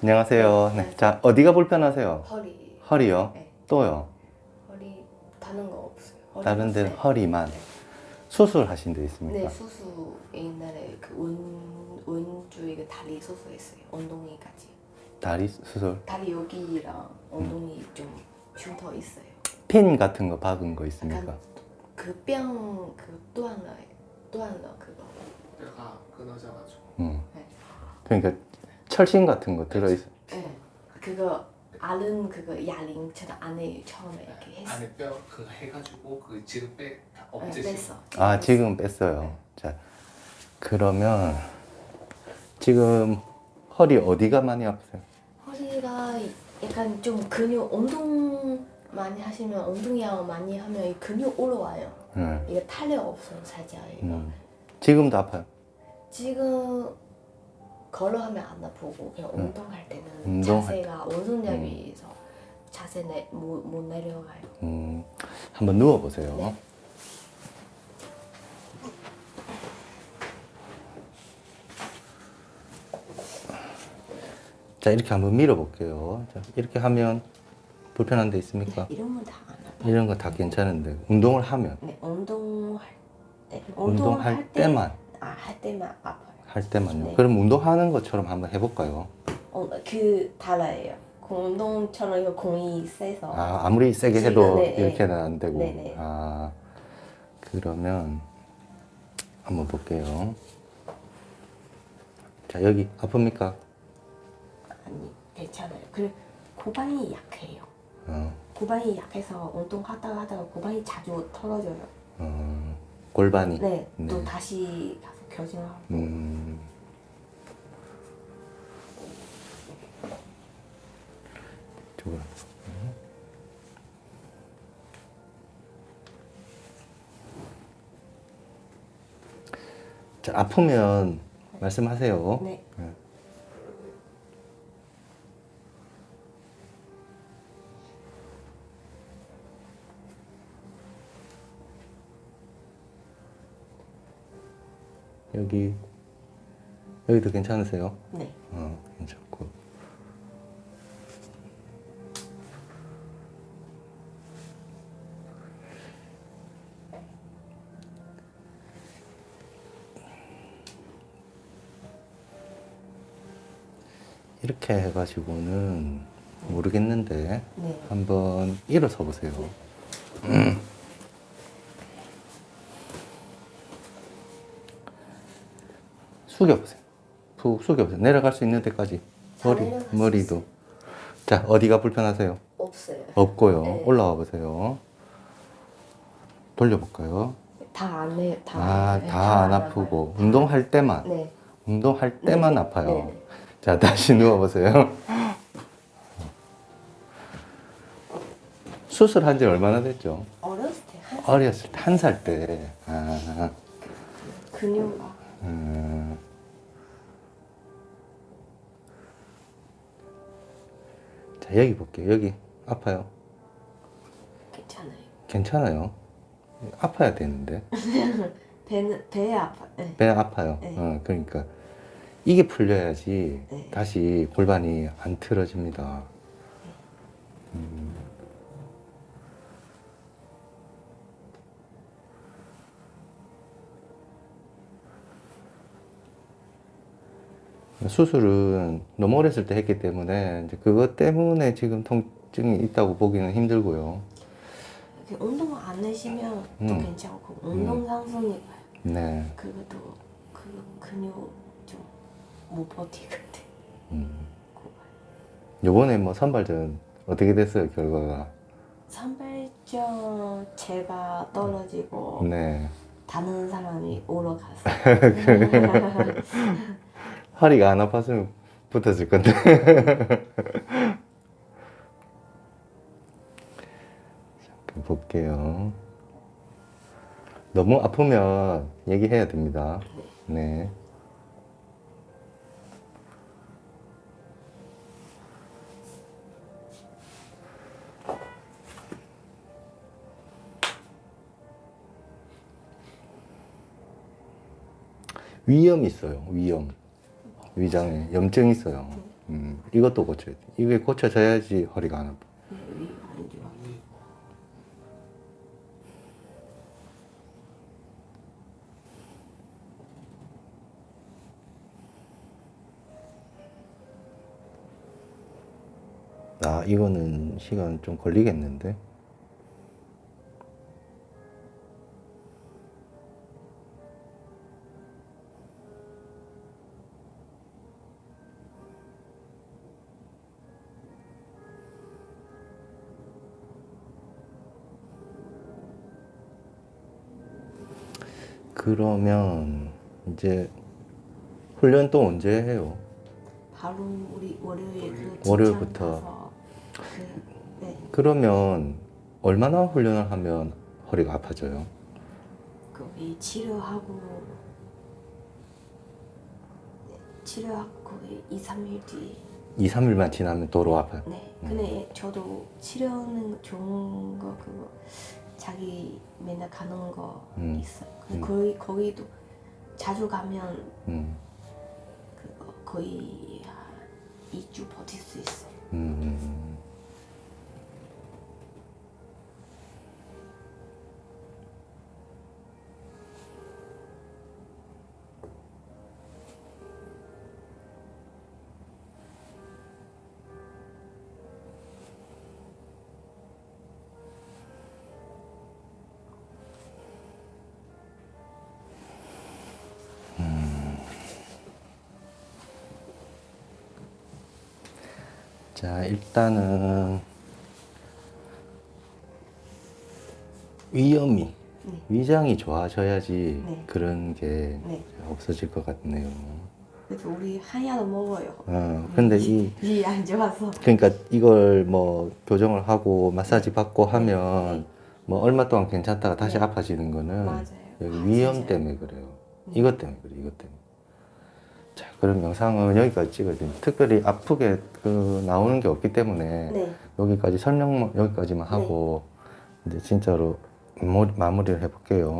안녕하세요. 네. 자, 어디가 불편하세요? 허리 허리요? 네. 또요? 허리 다른 거 없어요. 허리 다른 데 없어요. 허리만. 네. 수술하신 데 있습니까? 네 수술 옛날에 그원 원주에 그 다리 수술했어요. 엉덩이까지. 다리 수술? 다리 여기랑 엉덩이 좀 흉터 있어요. 핀 같은 거 박은 거 있습니까? 약간 그병그 또한 또한 그거 뼈가 끊어져가지고 응. 네. 그러니까 철심 같은 거 들어있어. 네. 그거 아는 그거 야링처럼 안에 처음에 이렇게 했어. 안에 뼈 그 해가지고 그 지금 빼다 네, 없애시고 뺐어. 아, 지금 뺐어요. 네. 자, 그러면 지금 허리 어디가 많이 아프세요? 허리가 약간 좀 근육 운동 많이 하시면 운동량 많이 하면 이 근육 올라와요. 응. 이게 탄력 없어요 살짝 이거. 음. 지금도 아파요? 지금 걸어 하면 안 아프고 그냥 음. 운동할 때는 운동할 자세가 오른손잡이에서 자세 내, 못, 못 내려가요. 음, 한번 누워보세요. 네. 자, 이렇게 한번 밀어볼게요. 자, 이렇게 하면 불편한 데 있습니까? 이러면 다안 아파요. 이런 거 다 괜찮은데 운동을 하면 네, 운동할 때 운동할 때만 아 할 때만 아파요. 할 때만요. 네. 그럼 운동하는 것처럼 한번 해볼까요? 어, 그 달라요. 그 운동처럼 이거 공이 세서 아, 아무리 세게 해도 네, 네. 이렇게는 안 되고. 네, 네. 아, 그러면 한번 볼게요. 자, 여기 아픕니까? 아니 괜찮아요. 그 고반이 약해요. 어, 고반이 약해서 운동하다가 하다가 고반이 자주 털어져요. 어, 골반이. 네, 네. 또 다시 교정하고. 음. 저거. 자, 아프면 말씀하세요. 네. 네. 여기 여기도 괜찮으세요? 네. 어, 괜찮고. 이렇게 해가지고는 모르겠는데 네. 한번 일어서 보세요. 숙여보세요. 푹 숙여보세요. 내려갈 수 있는 데까지. 다 머리, 머리도. 자, 어디가 불편하세요? 없어요. 없고요. 네. 올라와 보세요. 돌려볼까요? 다 안 해. 다. 아, 네, 다 안. 아프고. 운동할 때만. 네. 운동할 때만 네. 아파요. 네, 네. 자, 다시 누워보세요. 수술한 지 얼마나 됐죠? 어렸을 때한 어렸을 때, 한 살 때. 아, 근육 음. 자, 여기 볼게요. 여기 아파요. 괜찮아요. 괜찮아요. 아파야 되는데. 배는 배에 아파. 네. 배 아파요. 네. 어, 그러니까 이게 풀려야지 네. 다시 골반이 안 틀어집니다. 음. 수술은 너무 어렸을 때 했기 때문에 이제 그것 때문에 지금 통증이 있다고 보기는 힘들고요. 이렇게 운동 안 하시면 또 음. 괜찮고 운동 상승이 네. 그것도 그 근육 좀 못 버티거든. 음. 요번에 뭐 선발전 어떻게 됐어요, 결과가? 선발전 제가 떨어지고 네. 다른 사람이 올라갔어. 허리가 안 아팠으면 붙었을 건데. 잠깐 볼게요. 너무 아프면 얘기해야 됩니다. 네. 위염 있어요. 위염. 위장에 염증 있어요. 음, 이것도 고쳐야 돼. 이게 고쳐져야지 허리가 안 아파. 아, 이거는 시간 좀 걸리겠는데? 그러면 이제 훈련 또 언제 해요? 바로 우리 월요일 그 월요일부터. 그, 네, 그러면 얼마나 훈련을 하면 허리가 아파져요? 치료하고 네, 치료하고 거의 2, 3일 뒤. 2, 3일만 지나면 도로 아파요. 네. 근데 저도 치료는 좋은 거 그거 자기 맨날 가는 거 음. 근데 음. 거기 거기도 자주 가면 음, 그거 거의 한 2주 버틸 수 있어요. 음. 자, 일단은 위염이 네. 위장이 좋아져야지 네. 그런 게 네. 없어질 것 같네요. 그래서 우리 한약을 먹어요. 어, 근데 이 이 안 좋아서. 그러니까 이걸 뭐 교정을 하고 마사지 받고 하면 뭐 얼마 동안 괜찮다가 다시 네. 아파지는 거는 맞아요. 여기 아, 위염 진짜요? 때문에 그래요. 네. 이것 때문에 그래, 이것 때문에. 자, 그럼 영상은 여기까지 됩니다. 특별히 아프게 그 나오는 게 없기 때문에 네. 여기까지 설명 여기까지만 하고 이제 진짜로 모- 마무리를 해볼게요.